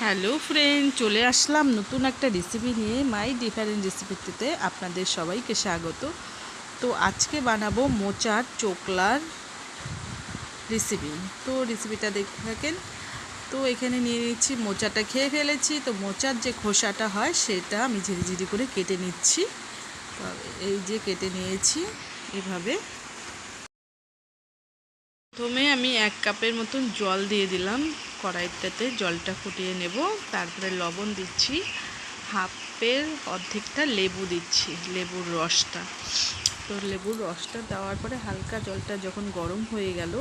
Hello friend, চলে আসলাম নতুন একটা রেসিপি নিয়ে মাই ডিফারেন্ট রেসিপিতে আপনাদের সবাইকে স্বাগত। তো আজকে বানাবো মোচার চোকলার রেসিপি তো রেসিপিটা দেখে থাকেন। তো এখানে নিয়ে নিচ্ছি মোচাটা খেয়ে ফেলেছি। তো মোচার যে খোসাটা হয়, সেটা আমি ঝিরিঝিরি করে কেটে নিচ্ছি। এই যে কেটে নিয়েছি, এভাবে প্রথমে আমি এক কাপের মতন জল দিয়ে দিলাম কড়াইটাতে, জলটা ফুটিয়ে নেব। তারপরে লবণ দিচ্ছি, হাফের অর্ধেকটা লেবু দিচ্ছি, লেবুর রসটা। তো লেবুর রসটা দেওয়ার পরে হালকা জলটা যখন গরম হয়ে গেল,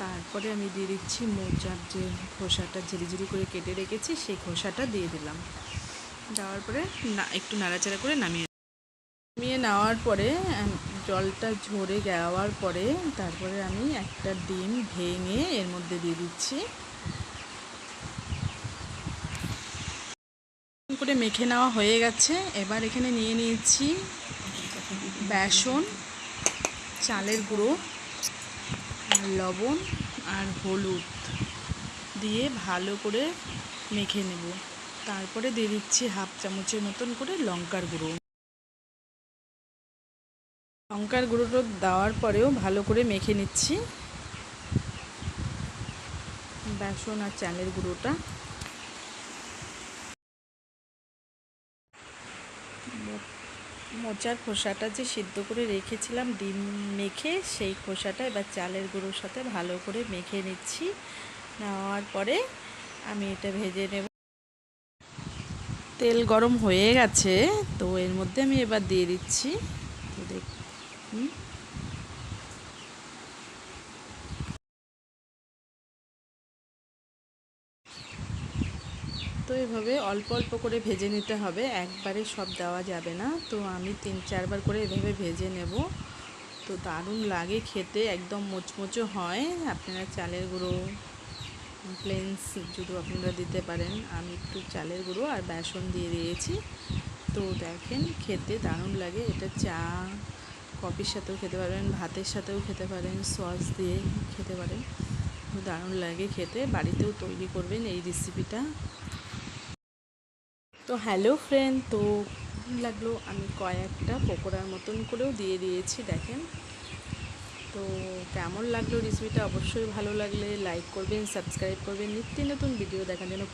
তারপরে আমি দিয়ে দিচ্ছি মোচার যে খোসাটা ঝিরিঝিরি করে কেটে রেখেছি, সেই খোসাটা দিয়ে দিলাম। দেওয়ার পরে না, একটু নাড়াচাড়া করে নামিয়ে নামিয়ে নেওয়ার পরে জলটা ঝরে যাওয়ার পরে তারপরে আমি একটা ডিম ভেঙে এর মধ্যে দিয়ে দিচ্ছি। করে মেখে নেওয়া হয়ে গেছে। এবার এখানে নিয়ে নিয়েছি বেসন, চালের গুঁড়ো, লবণ আর হলুদ দিয়ে ভালো করে মেখে নেব। তারপরে দিয়ে দিচ্ছি হাফ চামচের মতন করে লঙ্কার গুঁড়ো। লঙ্কার গুঁড়োটা দেওয়ার পরেও ভালো করে মেখে নিচ্ছি। বেসন আর চালের গুঁড়োটা। মোচার খোসাটা যে সিদ্ধ করে রেখেছিলাম, ডিম মেখে সেই খোসাটা এবার চালের গুঁড়োর সাথে ভালো করে মেখে নিচ্ছি। নেওয়ার পরে আমি এটা ভেজে নেব। তেল গরম হয়ে গেছে, তো এর মধ্যে আমি এবার দিয়ে দিচ্ছি। তো দেখ তো এভাবে অল্প অল্প করে ভেজে নিতে হবে। একবারে সব দেওয়া যাবে না। তো আমি তিন চারবার করে এভাবে ভেজে নেব। তো দারুণ লাগে খেতে, একদম মোচমোচো হয়। আপনারা চালের গুঁড়ো প্লেন্স যদি আপনারা দিতে পারেন। আমি একটু চালের গুঁড়ো আর বেসন দিয়ে দিয়েছি। তো দেখেন খেতে দারুণ লাগে। এটা চা কফির সাথেও খেতে পারেন, ভাতের সাথেও খেতে পারেন, সস দিয়ে খেতে পারেন। দারুণ লাগে খেতে, বাড়িতেও তৈরি করবেন এই রেসিপিটা তো হ্যালো ফ্রেন্ড তো লাগল? আমি কয়েকটা পকোড়ার মতন করেও দিয়ে দিয়েছি, দেখেন। তো কেমন লাগল রেসিপিটা অবশ্যই ভালো লাগলে লাইক করবেন সাবস্ক্রাইব করবেন। নিত্য নতুন ভিডিও দেখার জন্য